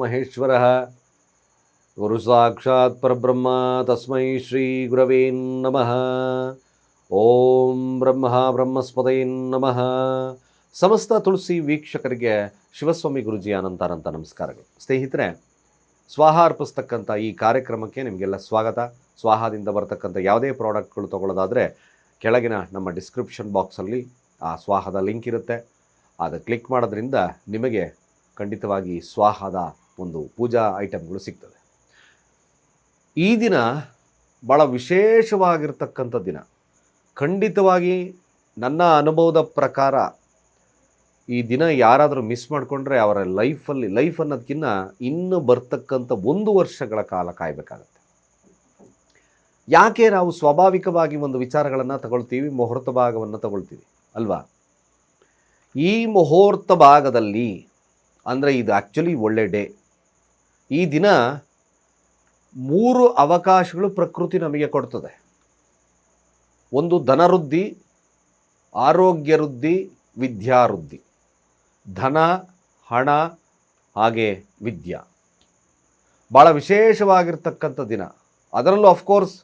ಮಹೇಶ್ವರ ಗುರು ಸಾಕ್ಷಾತ್ ಪರಬ್ರಹ್ಮ ತಸ್ಮೈ ಶ್ರೀ ಗುರವೇ ನಮಃ ಓಂ ಬ್ರಹ್ಮ ಬ್ರಹ್ಮಸ್ಪದೈ ನಮಃ ಸಮಸ್ತ ತುಳಸಿ ವೀಕ್ಷಕರಿಗೆ ಶಿವಸ್ವಾಮಿ ಗುರುಜಿ ಅನಂತಾನಂತ ನಮಸ್ಕಾರಗಳು. ಸ್ನೇಹಿತರೆ, ಸ್ವಾಹ ಅರ್ಪಿಸ್ತಕ್ಕಂಥ ಈ ಕಾರ್ಯಕ್ರಮಕ್ಕೆ ನಿಮಗೆಲ್ಲ ಸ್ವಾಗತ. ಸ್ವಾಹದಿಂದ ಬರ್ತಕ್ಕಂಥ ಯಾವುದೇ ಪ್ರಾಡಕ್ಟ್ಗಳು ತೊಗೊಳ್ಳೋದಾದರೆ ಕೆಳಗಿನ ನಮ್ಮ ಡಿಸ್ಕ್ರಿಪ್ಷನ್ ಬಾಕ್ಸಲ್ಲಿ ಆ ಸ್ವಾಹದ ಲಿಂಕ್ ಇರುತ್ತೆ. ಅದು ಕ್ಲಿಕ್ ಮಾಡೋದ್ರಿಂದ ನಿಮಗೆ ಖಂಡಿತವಾಗಿ ಸ್ವಾಹದ ಒಂದು ಪೂಜಾ ಐಟಮ್ಗಳು ಸಿಗ್ತದೆ ಈ ದಿನ ಭಾಳ ವಿಶೇಷವಾಗಿರ್ತಕ್ಕಂಥ ದಿನ. ಖಂಡಿತವಾಗಿ ನನ್ನ ಅನುಭವದ ಪ್ರಕಾರ ಈ ದಿನ ಯಾರಾದರೂ ಮಿಸ್ ಮಾಡಿಕೊಂಡ್ರೆ ಅವರ ಲೈಫಲ್ಲಿ ಲೈಫ್ ಅನ್ನೋದಕ್ಕಿಂತ ಇನ್ನು ಬರ್ತಕ್ಕಂಥ ಒಂದು ವರ್ಷಗಳ ಕಾಲ ಕಾಯಬೇಕಾಗತ್ತೆ. ಯಾಕೆ ನಾವು ಸ್ವಾಭಾವಿಕವಾಗಿ ಒಂದು ವಿಚಾರಗಳನ್ನು ತಗೊಳ್ತೀವಿ, ಮುಹೂರ್ತ ಭಾಗವನ್ನು ತಗೊಳ್ತೀವಿ, ಅಲ್ವಾ? ಈ ಮುಹೂರ್ತ ಭಾಗದಲ್ಲಿ, ಅಂದರೆ ಇದು ಆ್ಯಕ್ಚುಲಿ ಒಳ್ಳೆ ಡೇ ಈ ದಿನ ಮೂರು ಅವಕಾಶಗಳು ಪ್ರಕೃತಿ ನಮಗೆ ಕೊಡ್ತದೆ. ಒಂದು ಧನವೃದ್ಧಿ, ಆರೋಗ್ಯ ವೃದ್ಧಿ ವಿದ್ಯಾವೃದ್ಧಿ ಧನ, ಹಣ, ಹಾಗೆ ವಿದ್ಯಾ. ಭಾಳ ವಿಶೇಷವಾಗಿರ್ತಕ್ಕಂಥ ದಿನ. ಅದರಲ್ಲೂ ಅಫ್ಕೋರ್ಸ್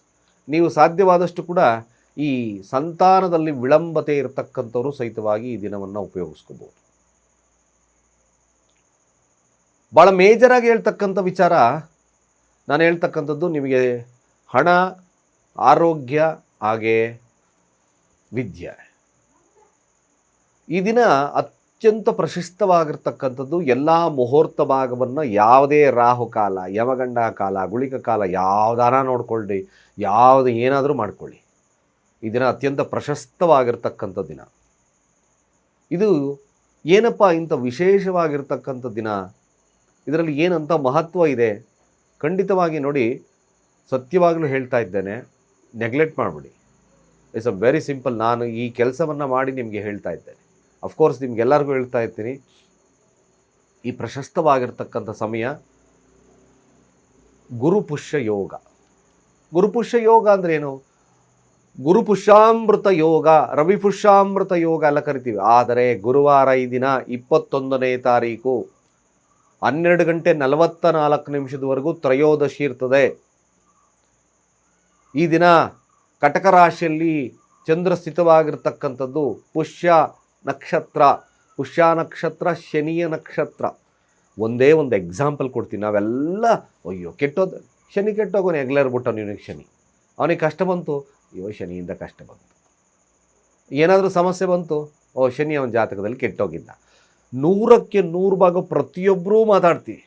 ನೀವು ಸಾಧ್ಯವಾದಷ್ಟು ಕೂಡ ಈ ಸಂತಾನದಲ್ಲಿ ವಿಳಂಬತೆ ಇರತಕ್ಕಂಥವರು ಸಹಿತವಾಗಿ ಈ ದಿನವನ್ನು ಉಪಯೋಗಿಸ್ಕೋಬೋದು. ಭಾಳ ಮೇಜರಾಗಿ ಹೇಳ್ತಕ್ಕಂಥ ವಿಚಾರ, ನಾನು ಹೇಳ್ತಕ್ಕಂಥದ್ದು ನಿಮಗೆ ಹಣ, ಆರೋಗ್ಯ ಹಾಗೆ ವಿದ್ಯೆ. ಈ ದಿನ ಅತ್ಯಂತ ಪ್ರಶಸ್ತವಾಗಿರ್ತಕ್ಕಂಥದ್ದು ಎಲ್ಲ ಮುಹೂರ್ತ ಭಾಗವನ್ನು ಯಾವುದೇ ರಾಹುಕಾಲ ಯಮಗಂಡ ಕಾಲ, ಗುಳಿಕ ಕಾಲ ಯಾವ್ದಾರ ನೋಡ್ಕೊಳ್ಳಿ, ಯಾವುದು ಏನಾದರೂ ಮಾಡ್ಕೊಳ್ಳಿ. ಈ ದಿನ ಅತ್ಯಂತ ಪ್ರಶಸ್ತವಾಗಿರ್ತಕ್ಕಂಥ ದಿನ. ಇದು ಏನಪ್ಪ ಇಂಥ ವಿಶೇಷವಾಗಿರ್ತಕ್ಕಂಥ ದಿನ? ಇದರಲ್ಲಿ ಏನಂತ ಮಹತ್ವ ಇದೆ? ಖಂಡಿತವಾಗಿ ನೋಡಿ, ಸತ್ಯವಾಗಲೂ ಹೇಳ್ತಾ ಇದ್ದೇನೆ ನೆಗ್ಲೆಕ್ಟ್ ಮಾಡಿಬಿಡಿ. ಇಟ್ಸ್ ಅ ವೆರಿ ಸಿಂಪಲ್ ನಾನು ಈ ಕೆಲಸವನ್ನು ಮಾಡಿ ನಿಮಗೆ ಹೇಳ್ತಾ ಇದ್ದೇನೆ. ಅಫ್ಕೋರ್ಸ್ ನಿಮ್ಗೆಲ್ಲರಿಗೂ ಹೇಳ್ತಾ ಇರ್ತೀನಿ. ಈ ಪ್ರಶಸ್ತವಾಗಿರ್ತಕ್ಕಂಥ ಸಮಯ ಗುರುಪುಷ್ಯ ಯೋಗ. ಗುರುಪುಷ್ಯ ಯೋಗ ಅಂದ್ರೇನು ಗುರುಪುಷ್ಯಾಮೃತ ಯೋಗ, ರವಿ ಪುಷ್ಯಾಮೃತ ಯೋಗ ಎಲ್ಲ ಕರಿತೀವಿ. ಆದರೆ ಗುರುವಾರ ಈ ದಿನ ಇಪ್ಪತ್ತೊಂದನೇ ತಾರೀಕು ಹನ್ನೆರಡು ಗಂಟೆ ನಲವತ್ತ ನಾಲ್ಕು ನಿಮಿಷದವರೆಗೂ ತ್ರಯೋದಶಿ ಇರ್ತದೆ. ಈ ದಿನ ಕಟಕ ರಾಶಿಯಲ್ಲಿ ಚಂದ್ರ ಸ್ಥಿತವಾಗಿರ್ತಕ್ಕಂಥದ್ದು ಪುಷ್ಯ ನಕ್ಷತ್ರ. ಪುಷ್ಯ ನಕ್ಷತ್ರ, ಶನಿಯ ನಕ್ಷತ್ರ. ಒಂದೇ ಒಂದು ಎಕ್ಸಾಂಪಲ್ ಕೊಡ್ತೀನಿ. ನಾವೆಲ್ಲ, ಅಯ್ಯೋ, ಕೆಟ್ಟೋದು, ಶನಿ ಕೆಟ್ಟೋಗೋನು, ಎಗ್ಲರ್ ನೀನು ಶನಿ. ಅವನಿಗೆ ಕಷ್ಟ ಬಂತು. ಅಯ್ಯೋ ಶನಿಯಿಂದ ಕಷ್ಟ ಬಂತು. ಏನಾದರೂ ಸಮಸ್ಯೆ ಬಂತು? ಓ, ಶನಿ ಅವನ ಜಾತಕದಲ್ಲಿ ಕೆಟ್ಟೋಗಿದ್ದ. ನೂರಕ್ಕೆ ನೂರು ಭಾಗ ಪ್ರತಿಯೊಬ್ಬರೂ ಮಾತಾಡ್ತೀವಿ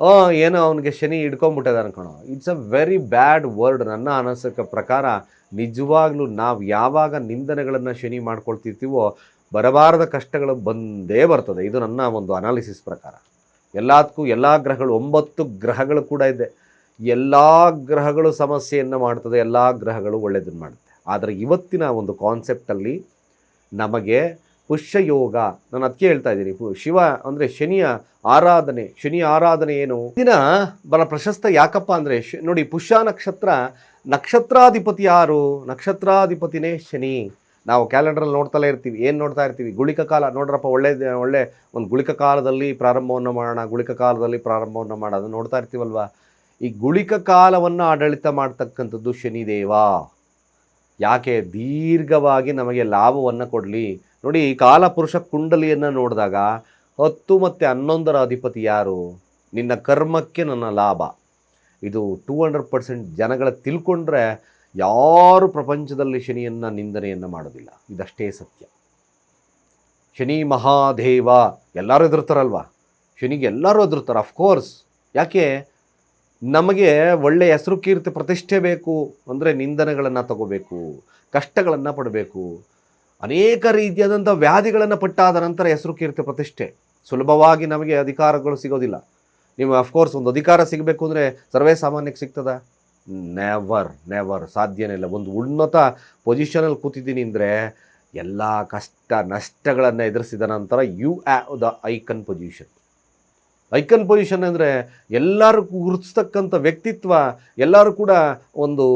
ಓ, ಏನೋ ಅವನಿಗೆ ಶನಿ ಹಿಡ್ಕೊಂಬಿಟ್ಟದ ಅನ್ಕೊಳೋ it's a very bad word ನನ್ನ ಅನಸಕ್ಕೆ ಪ್ರಕಾರ ನಿಜವಾಗ್ಲೂ ನಾವು ಯಾವಾಗ ನಿಂದನೆಗಳನ್ನು ಶನಿ ಮಾಡ್ಕೊಳ್ತಿರ್ತೀವೋ, ಬರಬಾರದ ಕಷ್ಟಗಳು ಬಂದೇ ಬರ್ತದೆ. ಇದು ನನ್ನ ಒಂದು ಅನಾಲಿಸಿಸ್ ಪ್ರಕಾರ. ಎಲ್ಲದಕ್ಕೂ ಎಲ್ಲ ಗ್ರಹಗಳು, ಒಂಬತ್ತು ಗ್ರಹಗಳು ಕೂಡ ಇದೆ. ಎಲ್ಲ ಗ್ರಹಗಳು ಸಮಸ್ಯೆಯನ್ನು ಮಾಡ್ತದೆ, ಎಲ್ಲ ಗ್ರಹಗಳು ಒಳ್ಳೆಯದನ್ನು ಮಾಡುತ್ತೆ. ಆದರೆ ಇವತ್ತಿನ ಒಂದು ಕಾನ್ಸೆಪ್ಟಲ್ಲಿ ನಮಗೆ ಪುಷ್ಯಯೋಗ, ನಾನು ಅದಕ್ಕೆ ಹೇಳ್ತಾ ಇದ್ದೀನಿ ಶಿವ ಅಂದರೆ ಶನಿಯ ಆರಾಧನೆ ಶನಿಯ ಆರಾಧನೆ ಏನು? ದಿನ ಬಹಳ ಪ್ರಶಸ್ತ ಯಾಕಪ್ಪ ಅಂದರೆ ನೋಡಿ ಪುಷ್ಯ ನಕ್ಷತ್ರ, ನಕ್ಷತ್ರಾಧಿಪತಿ ಯಾರು? ನಕ್ಷತ್ರಾಧಿಪತಿನೇ ಶನಿ. ನಾವು ಕ್ಯಾಲೆಂಡ್ರಲ್ಲಿ ನೋಡ್ತಲೇ ಇರ್ತೀವಿ, ಏನು ನೋಡ್ತಾ ಇರ್ತೀವಿ? ಗುಳಿಕ ಕಾಲ, ನೋಡ್ರಪ್ಪ ಒಳ್ಳೆ ಒಳ್ಳೆ ಒಂದು ಗುಳಿಕ ಕಾಲದಲ್ಲಿ ಪ್ರಾರಂಭವನ್ನು ಮಾಡೋಣ, ಗುಳಿಕ ಕಾಲದಲ್ಲಿ ಪ್ರಾರಂಭವನ್ನು ಮಾಡೋದು ನೋಡ್ತಾ ಇರ್ತೀವಲ್ವಾ? ಈ ಗುಳಿಕ ಕಾಲವನ್ನು ಆಡಳಿತ ಮಾಡ್ತಕ್ಕಂಥದ್ದು ಶನಿದೇವ. ಯಾಕೆ? ದೀರ್ಘವಾಗಿ ನಮಗೆ ಲಾಭವನ್ನು ಕೊಡಲಿ. ನೋಡಿ, ಈ ಕಾಲಪುರುಷ ಕುಂಡಲಿಯನ್ನು ನೋಡಿದಾಗ ಹತ್ತು ಮತ್ತು ಹನ್ನೊಂದರ ಅಧಿಪತಿ ಯಾರು? ನಿನ್ನ ಕರ್ಮಕ್ಕೆ ನನ್ನ ಲಾಭ. ಇದು ಟೂ ಹಂಡ್ರೆಡ್ ಪರ್ಸೆಂಟ್ ಜನಗಳ ತಿಳ್ಕೊಂಡ್ರೆ ಯಾರು ಪ್ರಪಂಚದಲ್ಲಿ ಶನಿಯನ್ನು ನಿಂದನೆಯನ್ನು ಮಾಡೋದಿಲ್ಲ. ಇದಷ್ಟೇ ಸತ್ಯ. ಶನಿ ಮಹಾದೇವ, ಎಲ್ಲರೂ ಎದುರ್ತಾರಲ್ವ ಶನಿಗೆ ಎಲ್ಲರೂ ಎದುರ್ತಾರೆ ಅಫ್ಕೋರ್ಸ್ ಯಾಕೆ? ನಮಗೆ ಒಳ್ಳೆಯ ಹೆಸರು ಕೀರ್ತಿ ಪ್ರತಿಷ್ಠೆ ಬೇಕು ಅಂದರೆ ನಿಂದನೆಗಳನ್ನು ತಗೋಬೇಕು, ಕಷ್ಟಗಳನ್ನು ಪಡಬೇಕು. ಅನೇಕ ರೀತಿಯಾದಂಥ ವ್ಯಾಧಿಗಳನ್ನು ಪಟ್ಟಾದ ನಂತರ ಹೆಸರು ಕೀರ್ತಿ ಪ್ರತಿಷ್ಠೆ. ಸುಲಭವಾಗಿ ನಮಗೆ ಅಧಿಕಾರಗಳು ಸಿಗೋದಿಲ್ಲ. ನೀವು ಅಫ್ಕೋರ್ಸ್ ಒಂದು ಅಧಿಕಾರ ಸಿಗಬೇಕು ಅಂದರೆ ಸರ್ವೇ ಸಾಮಾನ್ಯಕ್ಕೆ ಸಿಗ್ತದ? ನೆವರ್ ನೆವರ್ ಸಾಧ್ಯನೇ ಇಲ್ಲ. ಒಂದು ಉನ್ನತ ಪೊಸಿಷನಲ್ಲಿ ಕೂತಿದ್ದೀನಿ ಅಂದರೆ ಎಲ್ಲ ಕಷ್ಟ ನಷ್ಟಗಳನ್ನು ಎದುರಿಸಿದ ನಂತರ you are the icon position icon position ಅಂದರೆ ಎಲ್ಲರೂ ಗುರುತಿಸ್ತಕ್ಕಂಥ ವ್ಯಕ್ತಿತ್ವ, ಎಲ್ಲರೂ ಕೂಡ ಒಂದು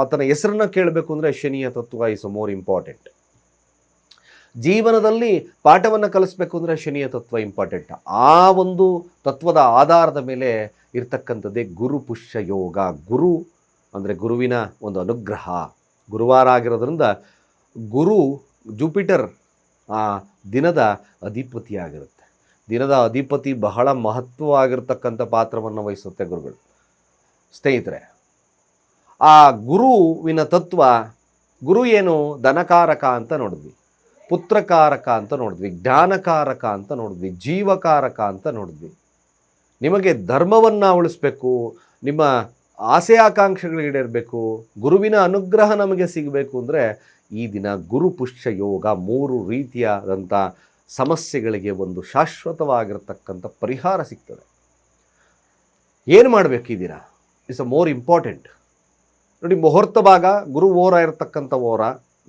ಆತನ ಹೆಸರನ್ನ ಕೇಳಬೇಕು ಅಂದರೆ ಶನಿಯ ತತ್ವ ಇಸ್ ಮೋರ್ ಇಂಪಾರ್ಟೆಂಟ್ ಜೀವನದಲ್ಲಿ ಪಾಠವನ್ನು ಕಲಿಸ್ಬೇಕು ಅಂದರೆ ಶನಿಯ ತತ್ವ ಇಂಪಾರ್ಟೆಂಟ್ ಆ ಒಂದು ತತ್ವದ ಆಧಾರದ ಮೇಲೆ ಇರ್ತಕ್ಕಂಥದ್ದೇ ಗುರು ಪುಷ್ಯ ಯೋಗ. ಗುರು ಅಂದರೆ ಗುರುವಿನ ಒಂದು ಅನುಗ್ರಹ. ಗುರುವಾರ ಆಗಿರೋದ್ರಿಂದ ಗುರು ಜುಪಿಟರ್, ಆ, ದಿನದ ಅಧಿಪತಿಯಾಗಿರುತ್ತೆ. ದಿನದ ಅಧಿಪತಿ ಬಹಳ ಮಹತ್ವವಾಗಿರ್ತಕ್ಕಂಥ ಪಾತ್ರವನ್ನು ವಹಿಸುತ್ತೆ ಗುರುಗಳು. ಸ್ನೇಹಿತರೆ, ಆ ಗುರುವಿನ ತತ್ವ, ಗುರು ಏನು? ಧನಕಾರಕ ಅಂತ ನೋಡಿದ್ವಿ. ಪುತ್ರಕಾರಕ ಅಂತ ನೋಡಿದ್ವಿ. ಜ್ಞಾನಕಾರಕ ಅಂತ ನೋಡಿದ್ವಿ. ಜೀವಕಾರಕ ಅಂತ ನೋಡಿದ್ವಿ. ನಿಮಗೆ ಧರ್ಮವನ್ನು ಉಳಿಸ್ಬೇಕು, ನಿಮ್ಮ ಆಸೆ ಆಕಾಂಕ್ಷೆಗಳು ಈಡೇರಬೇಕು, ಗುರುವಿನ ಅನುಗ್ರಹ ನಮಗೆ ಸಿಗಬೇಕು ಅಂದರೆ ಈ ದಿನ ಗುರು ಪುಷ್ಯ ಯೋಗ ಮೂರು ರೀತಿಯಾದಂಥ ಸಮಸ್ಯೆಗಳಿಗೆ ಒಂದು ಶಾಶ್ವತವಾಗಿರತಕ್ಕಂಥ ಪರಿಹಾರ ಸಿಗ್ತದೆ. ಏನು ಮಾಡಬೇಕಿದ್ದೀರಾ ಇಟ್ಸ್ ಅ ಮೋರ್ ಇಂಪಾರ್ಟೆಂಟ್ ನೋಡಿ, ಮುಹೂರ್ತ ಭಾಗ ಗುರು ಓರ ಇರತಕ್ಕಂಥ ಓರ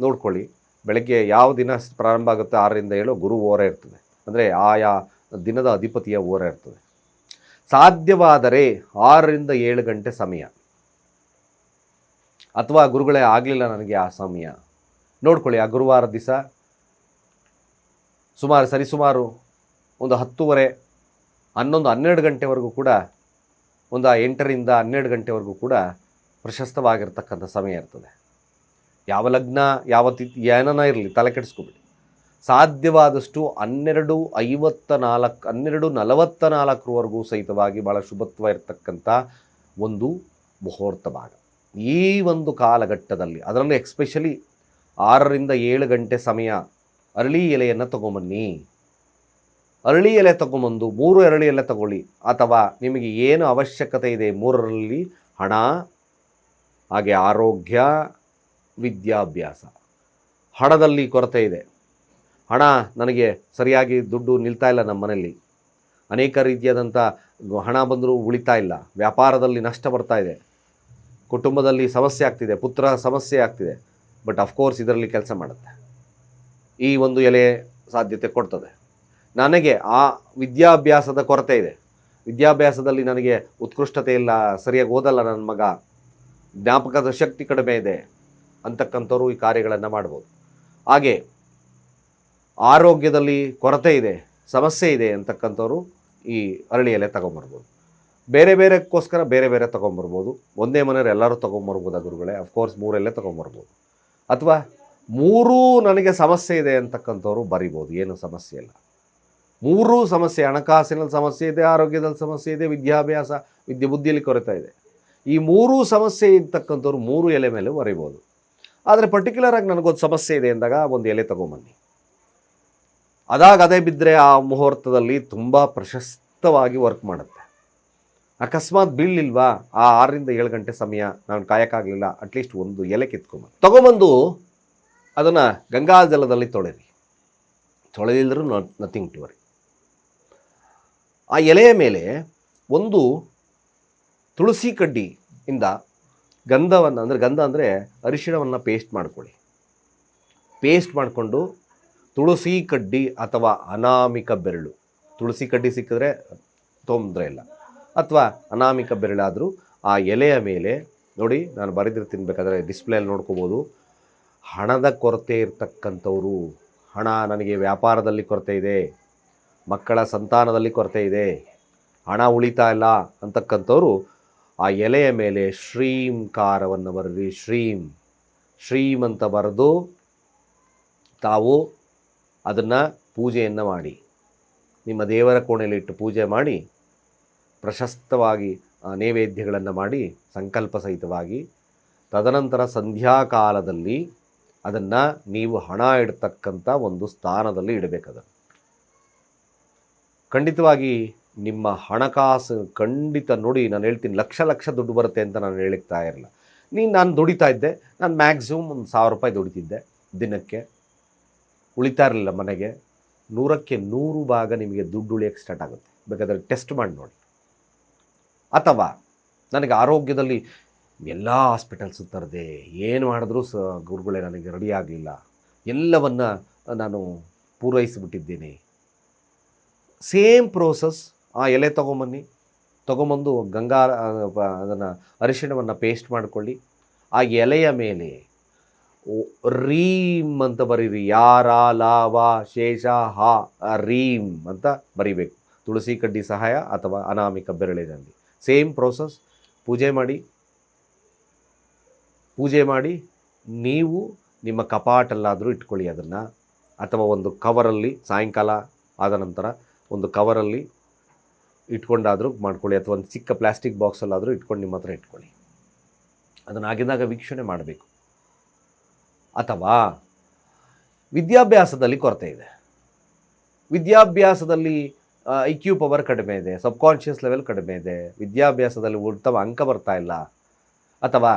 ನೋಡ್ಕೊಳ್ಳಿ. ಬೆಳಗ್ಗೆ ಯಾವ ದಿನ ಪ್ರಾರಂಭ ಆಗುತ್ತೆ? ಆರರಿಂದ ಏಳು ಗುರು ಓರ ಇರ್ತದೆ. ಅಂದರೆ ಆಯಾ ದಿನದ ಅಧಿಪತಿಯ ಓರ ಇರ್ತದೆ. ಸಾಧ್ಯವಾದರೆ ಆರರಿಂದ ಏಳು ಗಂಟೆ ಸಮಯ. ಅಥವಾ ಗುರುಗಳೇ ಆಗಲಿಲ್ಲ ನನಗೆ ಆ ಸಮಯ. ನೋಡ್ಕೊಳ್ಳಿ, ಆ ಗುರುವಾರ ದಿವಸ ಸುಮಾರು ಸರಿಸುಮಾರು ಒಂದು ಹತ್ತುವರೆ, ಹನ್ನೊಂದು, ಹನ್ನೆರಡು ಗಂಟೆವರೆಗೂ ಕೂಡ ಒಂದು ಎಂಟರಿಂದ ಹನ್ನೆರಡು ಗಂಟೆವರೆಗೂ ಕೂಡ ಪ್ರಶಸ್ತವಾಗಿರ್ತಕ್ಕಂಥ ಸಮಯ ಇರ್ತದೆ. ಯಾವ ಲಗ್ನ, ಯಾವ ತಿಥಿ, ಏನನ ಇರಲಿ, ತಲೆ ಕೆಡಿಸ್ಕೊಬಿಡಿ. ಸಾಧ್ಯವಾದಷ್ಟು ಹನ್ನೆರಡು, ಐವತ್ತ ನಾಲ್ಕು, ಹನ್ನೆರಡು ನಲವತ್ತ ನಾಲ್ಕರವರೆಗೂ ಸಹಿತವಾಗಿ ಭಾಳ ಶುಭತ್ವ ಇರತಕ್ಕಂಥ ಒಂದು ಮುಹೂರ್ತ ಭಾಗ. ಈ ಒಂದು ಕಾಲಘಟ್ಟದಲ್ಲಿ, ಅದರಲ್ಲೂ ಎಕ್ಸ್ಪೆಷಲಿ ಆರರಿಂದ ಏಳು ಗಂಟೆ ಸಮಯ ಅರಳಿ ಎಲೆಯನ್ನು ತಗೊಂಬನ್ನಿ. ಅರಳಿ ಎಲೆ ತಗೊಂಬಂದು ಮೂರು ಅರಳಿ ಎಲೆ ತಗೊಳ್ಳಿ. ಅಥವಾ ನಿಮಗೆ ಏನು ಅವಶ್ಯಕತೆ ಇದೆ ಮೂರರಲ್ಲಿ? ಹಣ, ಹಾಗೆ ಆರೋಗ್ಯ, ವಿದ್ಯಾಭ್ಯಾಸ. ಹಣದಲ್ಲಿ ಕೊರತೆ ಇದೆ. ಹಣ ನನಗೆ ಸರಿಯಾಗಿ ದುಡ್ಡು ನಿಲ್ತಾ ಇಲ್ಲ ನಮ್ಮ ಮನೆಯಲ್ಲಿ. ಅನೇಕ ರೀತಿಯಾದಂಥ ಹಣ ಬಂದರೂ ಉಳಿತಾ ಇಲ್ಲ. ವ್ಯಾಪಾರದಲ್ಲಿ ನಷ್ಟ ಬರ್ತಾ ಇದೆ. ಕುಟುಂಬದಲ್ಲಿ ಸಮಸ್ಯೆ ಆಗ್ತಿದೆ. ಪುತ್ರ ಸಮಸ್ಯೆ ಆಗ್ತಿದೆ. ಬಟ್ ಅಫ್ಕೋರ್ಸ್ ಇದರಲ್ಲಿ ಕೆಲಸ ಮಾಡುತ್ತೆ. ಈ ಒಂದು ಎಲೆ ಸಾಧ್ಯತೆ ಕೊಡ್ತದೆ. ನನಗೆ ಆ ವಿದ್ಯಾಭ್ಯಾಸದ ಕೊರತೆ ಇದೆ. ವಿದ್ಯಾಭ್ಯಾಸದಲ್ಲಿ ನನಗೆ ಉತ್ಕೃಷ್ಟತೆ ಇಲ್ಲ, ಸರಿಯಾಗಿ ಓದಲ್ಲ ನನ್ನ ಮಗ. ಜ್ಞಾಪಕದ ಶಕ್ತಿ ಕಡಿಮೆ ಇದೆ ಅಂತಕ್ಕಂಥವ್ರು ಈ ಕಾರ್ಯಗಳನ್ನು ಮಾಡ್ಬೋದು. ಹಾಗೆ ಆರೋಗ್ಯದಲ್ಲಿ ಕೊರತೆ ಇದೆ, ಸಮಸ್ಯೆ ಇದೆ ಅಂತಕ್ಕಂಥವ್ರು ಈ ಅರಳಿ ಎಲೆ ತಗೊಂಬರ್ಬೋದು. ಬೇರೆ ಬೇರೆಕ್ಕೋಸ್ಕರ ಬೇರೆ ಬೇರೆ ತೊಗೊಂಬರ್ಬೋದು. ಒಂದೇ ಮನೆಯವ್ರು ಎಲ್ಲರೂ ತೊಗೊಂಬರ್ಬೋದು ಗುರುಗಳೇ? ಅಫ್ಕೋರ್ಸ್ ಮೂರೆಲ್ಲೇ ತೊಗೊಂಬರ್ಬೋದು. ಅಥವಾ ಮೂರೂ ನನಗೆ ಸಮಸ್ಯೆ ಇದೆ ಅಂತಕ್ಕಂಥವ್ರು ಬರಿಬೋದು, ಏನು ಸಮಸ್ಯೆ ಇಲ್ಲ. ಮೂರೂ ಸಮಸ್ಯೆ, ಹಣಕಾಸಿನಲ್ಲಿ ಸಮಸ್ಯೆ ಇದೆ, ಆರೋಗ್ಯದಲ್ಲಿ ಸಮಸ್ಯೆ ಇದೆ, ವಿದ್ಯಾಭ್ಯಾಸ, ವಿದ್ಯೆ ಬುದ್ಧಿಯಲ್ಲಿ ಕೊರತೆ ಇದೆ. ಈ ಮೂರೂ ಸಮಸ್ಯೆ ಇರ್ತಕ್ಕಂಥವ್ರು ಮೂರು ಎಲೆ ಮೇಲೆ ಬರಿಬೋದು. ಆದರೆ ಪರ್ಟಿಕ್ಯುಲರಾಗಿ ನನಗೊಂದು ಸಮಸ್ಯೆ ಇದೆ ಅಂದಾಗ ಒಂದು ಎಲೆ ತಗೊಂಬನ್ನಿ. ಅದಾಗ ಅದೇ ಬಿದ್ದರೆ ಆ ಮುಹೂರ್ತದಲ್ಲಿ ತುಂಬ ಪ್ರಶಸ್ತವಾಗಿ ವರ್ಕ್ ಮಾಡುತ್ತೆ. ಅಕಸ್ಮಾತ್ ಬೀಳಲಿಲ್ವಾ? ಆ ಆರರಿಂದ ಏಳು ಗಂಟೆ ಸಮಯ ನಾನು ಕಾಯಕ್ಕಾಗಲಿಲ್ಲ ಅಟ್ಲೀಸ್ಟ್ ಒಂದು ಎಲೆ ಕಿತ್ಕೊಂಬಂದು. ತೊಗೊಂಬಂದು ಅದನ್ನು ಗಂಗಾ ಜಲದಲ್ಲಿ ತೊಳೆರಿ ತೊಳೆದಿಲ್ಲರೂ ನಥಿಂಗ್ ಟು ವರಿ ಆ ಎಲೆಯ ಮೇಲೆ ಒಂದು ತುಳಸಿ ಕಡ್ಡಿಯಿಂದ ಗಂಧವನ್ನು, ಅಂದರೆ ಗಂಧ ಅಂದರೆ ಅರಿಶಿಣವನ್ನು ಪೇಸ್ಟ್ ಮಾಡ್ಕೊಳ್ಳಿ. ಪೇಸ್ಟ್ ಮಾಡಿಕೊಂಡು ತುಳಸಿ ಕಡ್ಡಿ ಅಥವಾ ಅನಾಮಿಕ ಬೆರಳು, ತುಳಸಿ ಕಡ್ಡಿ ಸಿಕ್ಕಿದ್ರೆ ತೊಂದರೆ ಇಲ್ಲ. ಅಥವಾ ಅನಾಮಿಕ ಬೆರಳಾದರೂ ಆ ಎಲೆಯ ಮೇಲೆ, ನೋಡಿ ನಾನು ಬರೆದಿರ್ತೀನಿ, ಬೇಕಾದರೆ ಡಿಸ್ಪ್ಲೇಲಿ ನೋಡ್ಕೋಬೋದು. ಹಣದ ಕೊರತೆ ಇರ್ತಕ್ಕಂಥವರು, ಹಣ ನನಗೆ ವ್ಯಾಪಾರದಲ್ಲಿ ಕೊರತೆ ಇದೆ, ಮಕ್ಕಳ ಸಂತಾನದಲ್ಲಿ ಕೊರತೆ ಇದೆ, ಹಣ ಉಳಿತಾ ಇಲ್ಲ ಅಂತಕ್ಕಂಥವರು ಆ ಎಲೆಯ ಮೇಲೆ ಶ್ರೀಂಕಾರವನ್ನು ಬರೆದಿ, ಶ್ರೀಂ ಶ್ರೀಂ ಅಂತ ಬರೆದು ತಾವು ಅದನ್ನು ಪೂಜೆಯನ್ನು ಮಾಡಿ, ನಿಮ್ಮ ದೇವರ ಕೋಣೆಯಲ್ಲಿ ಇಟ್ಟು ಪೂಜೆ ಮಾಡಿ, ಪ್ರಶಸ್ತವಾಗಿ ನೈವೇದ್ಯಗಳನ್ನು ಮಾಡಿ, ಸಂಕಲ್ಪ ಸಹಿತವಾಗಿ ತದನಂತರ ಸಂಧ್ಯಾಕಾಲದಲ್ಲಿ ಅದನ್ನು ನೀವು ಹಣ ಇಡ್ತಕ್ಕಂಥ ಒಂದು ಸ್ಥಾನದಲ್ಲಿ ಇಡಬೇಕದನ್ನು ಖಂಡಿತವಾಗಿ ನಿಮ್ಮ ಹಣಕಾಸು ಖಂಡಿತ ನೋಡಿ, ನಾನು ಹೇಳ್ತೀನಿ, ಲಕ್ಷ ಲಕ್ಷ ದುಡ್ಡು ಬರುತ್ತೆ ಅಂತ ನಾನು ಹೇಳ್ತಾ ಇರಲ್ಲ. ನೀನು, ನಾನು ದುಡಿತಾ ಇದ್ದೆ, ನಾನು ಮ್ಯಾಕ್ಸಿಮಮ್ ಒಂದು ಸಾವಿರ ರೂಪಾಯಿ ದುಡಿತಿದ್ದೆ ದಿನಕ್ಕೆ. ಉಳಿತಾ ಇರಲಿಲ್ಲ ಮನೆಗೆ. ನೂರಕ್ಕೆ ನೂರು ಭಾಗ ನಿಮಗೆ ದುಡ್ಡು ಉಳಿಯೋಕ್ಕೆ ಸ್ಟಾರ್ಟ್ ಆಗುತ್ತೆ. ಬೇಕಾದರೆ ಟೆಸ್ಟ್ ಮಾಡಿ ನೋಡಿ. ಅಥವಾ ನನಗೆ ಆರೋಗ್ಯದಲ್ಲಿ ಎಲ್ಲ ಹಾಸ್ಪಿಟಲ್ಸು ತರದೆ ಏನು ಮಾಡಿದ್ರೂ ಸ ಗುರುಗಳೇ ನನಗೆ ರೆಡಿ ಆಗಲಿಲ್ಲ. ಎಲ್ಲವನ್ನು ನಾನು ಪೂರೈಸಿಬಿಟ್ಟಿದ್ದೇನೆ. ಸೇಮ್ ಪ್ರೋಸೆಸ್ ಆ ಎಲೆ ತೊಗೊಂಬನ್ನಿ. ತೊಗೊಂಬಂದು ಗಂಗಾ ಅದನ್ನು ಅರಿಶಿಣವನ್ನು ಪೇಸ್ಟ್ ಮಾಡಿಕೊಳ್ಳಿ. ಆ ಎಲೆಯ ಮೇಲೆ ರೀಮ್ ಅಂತ ಬರೀರಿ. ಯಾರ, ಲಾವ, ಶೇಷ, ಹ ರೀಮ್ ಅಂತ ಬರಿಬೇಕು. ತುಳಸಿ ಕಡ್ಡಿ ಸಹಾಯ ಅಥವಾ ಅನಾಮಿಕ ಬೆರಳಿನಲ್ಲಿ. ಸೇಮ್ ಪ್ರೋಸೆಸ್ ಪೂಜೆ ಮಾಡಿ. ಪೂಜೆ ಮಾಡಿ ನೀವು ನಿಮ್ಮ ಕಪಾಟಲ್ಲಾದರೂ ಇಟ್ಕೊಳ್ಳಿ ಅದನ್ನು. ಅಥವಾ ಒಂದು ಕವರಲ್ಲಿ ಸಾಯಂಕಾಲ ಆದ ನಂತರ ಒಂದು ಕವರಲ್ಲಿ ಇಟ್ಕೊಂಡಾದರೂ ಮಾಡ್ಕೊಳ್ಳಿ. ಅಥವಾ ಒಂದು ಚಿಕ್ಕ ಪ್ಲಾಸ್ಟಿಕ್ ಬಾಕ್ಸಲ್ಲಾದರೂ ಇಟ್ಕೊಂಡು ನಿಮ್ಮ ಹತ್ರ ಇಟ್ಕೊಳ್ಳಿ. ಅದನ್ನು ಆಗಿದ್ದಾಗ ವೀಕ್ಷಣೆ ಮಾಡಬೇಕು. ಅಥವಾ ವಿದ್ಯಾಭ್ಯಾಸದಲ್ಲಿ ಕೊರತೆ ಇದೆ. ವಿದ್ಯಾಭ್ಯಾಸದಲ್ಲಿ ಐ ಕ್ಯೂ ಪವರ್ ಕಡಿಮೆ ಇದೆ. ಸಬ್ಕಾನ್ಷಿಯಸ್ ಲೆವೆಲ್ ಕಡಿಮೆ ಇದೆ. ವಿದ್ಯಾಭ್ಯಾಸದಲ್ಲಿ ಉತ್ತಮ ಅಂಕ ಬರ್ತಾ ಇಲ್ಲ. ಅಥವಾ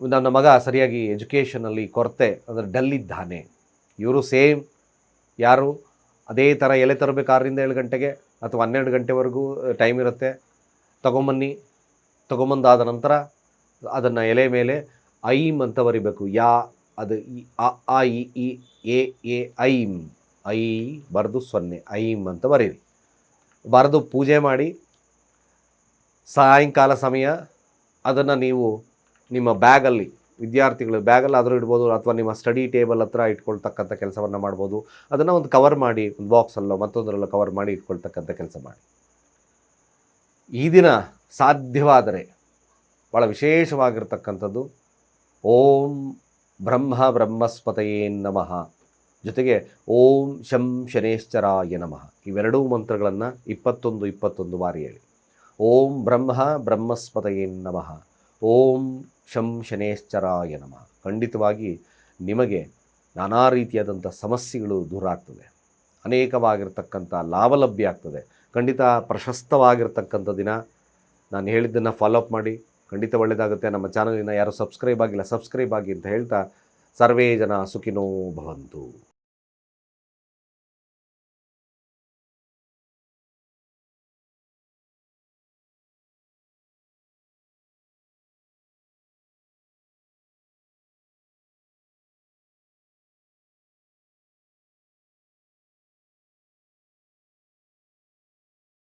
ನನ್ನ ಮಗ ಸರಿಯಾಗಿ ಎಜುಕೇಷನಲ್ಲಿ ಕೊರತೆ ಅಂದರೆ ಡಲ್ ಇದ್ದಾನೆ. ಇವರು ಸೇಮ್ ಯಾರು? ಅದೇ ಥರ ಎಲೆ ತರಬೇಕು ಆರರಿಂದ ಏಳು ಗಂಟೆಗೆ ಅಥವಾ ಹನ್ನೆರಡು ಗಂಟೆವರೆಗೂ ಟೈಮ್ ಇರುತ್ತೆ. ತಗೊಂಬನ್ನಿ. ತಗೊಂಬಂದಾದ ನಂತರ ಅದನ್ನು ಎಲೆ ಮೇಲೆ ಐಮ್ ಅಂತ ಬರಿಬೇಕು. ಯಾ, ಅದು ಅ ಆ ಇ ಈ, ಎ ಎ, ಐಮ್. ಐ ಬರೆದು ಸೊನ್ನೆ, ಐಮ್ ಅಂತ ಬರೀರಿ. ಬರೆದು ಪೂಜೆ ಮಾಡಿ ಸಾಯಂಕಾಲ ಸಮಯ ಅದನ್ನು ನೀವು ನಿಮ್ಮ ಬ್ಯಾಗಲ್ಲಿ, ವಿದ್ಯಾರ್ಥಿಗಳು ಬ್ಯಾಗಲ್ಲಿ ಆದರೂ ಇಡ್ಬೋದು ಅಥವಾ ನಿಮ್ಮ ಸ್ಟಡಿ ಟೇಬಲ್ ಹತ್ರ ಇಟ್ಕೊಳ್ತಕ್ಕಂಥ ಕೆಲಸವನ್ನು ಮಾಡ್ಬೋದು. ಅದನ್ನು ಒಂದು ಕವರ್ ಮಾಡಿ, ಒಂದು ಬಾಕ್ಸಲ್ಲೋ ಮತ್ತೊಂದರಲ್ಲೋ ಕವರ್ ಮಾಡಿ ಇಟ್ಕೊಳ್ತಕ್ಕಂಥ ಕೆಲಸ ಮಾಡಿ. ಈ ದಿನ ಸಾಧ್ಯವಾದರೆ ಭಾಳ ವಿಶೇಷವಾಗಿರ್ತಕ್ಕಂಥದ್ದು, ಓಂ ಬ್ರಹ್ಮ ಬ್ರಹ್ಮಸ್ಪತಯೇ ನಮಃ. ಜೊತೆಗೆ ಓಂ ಶಂ ಶನೇಶ್ಚರಾಯ ನಮಃ. ಇವೆರಡೂ ಮಂತ್ರಗಳನ್ನು ಇಪ್ಪತ್ತೊಂದು ಇಪ್ಪತ್ತೊಂದು ಬಾರಿ ಹೇಳಿ. ಓಂ ಬ್ರಹ್ಮ ಬ್ರಹ್ಮಸ್ಪತಯೇ ನಮಃ. ಓಂ ಶಂ ಶನೇಶ್ಚರಾಯ ನಮಃ. ಖಂಡಿತವಾಗಿ ನಿಮಗೆ ನಾನಾ ರೀತಿಯಾದಂಥ ಸಮಸ್ಯೆಗಳು ದೂರ ಆಗ್ತದೆ. ಅನೇಕವಾಗಿರ್ತಕ್ಕಂಥ ಲಾಭಲಭ್ಯ ಆಗ್ತದೆ. ಖಂಡಿತ ಪ್ರಶಸ್ತವಾಗಿರ್ತಕ್ಕಂಥ ದಿನ. ನಾನು ಹೇಳಿದ್ದನ್ನು ಫಾಲೋ ಅಪ್ ಮಾಡಿ. ಖಂಡಿತ ಒಳ್ಳೆಯದಾಗುತ್ತೆ ನಮ್ಮ ಚಾನಲಿನ ಯಾರು ಸಬ್ಸ್ಕ್ರೈಬ್ ಆಗಿಲ್ಲ ಸಬ್ಸ್ಕ್ರೈಬ್ ಆಗಿ ಅಂತ ಹೇಳ್ತಾ ಸರ್ವೇ ಜನ ಸುಖಿನೋ ಭವಂತು.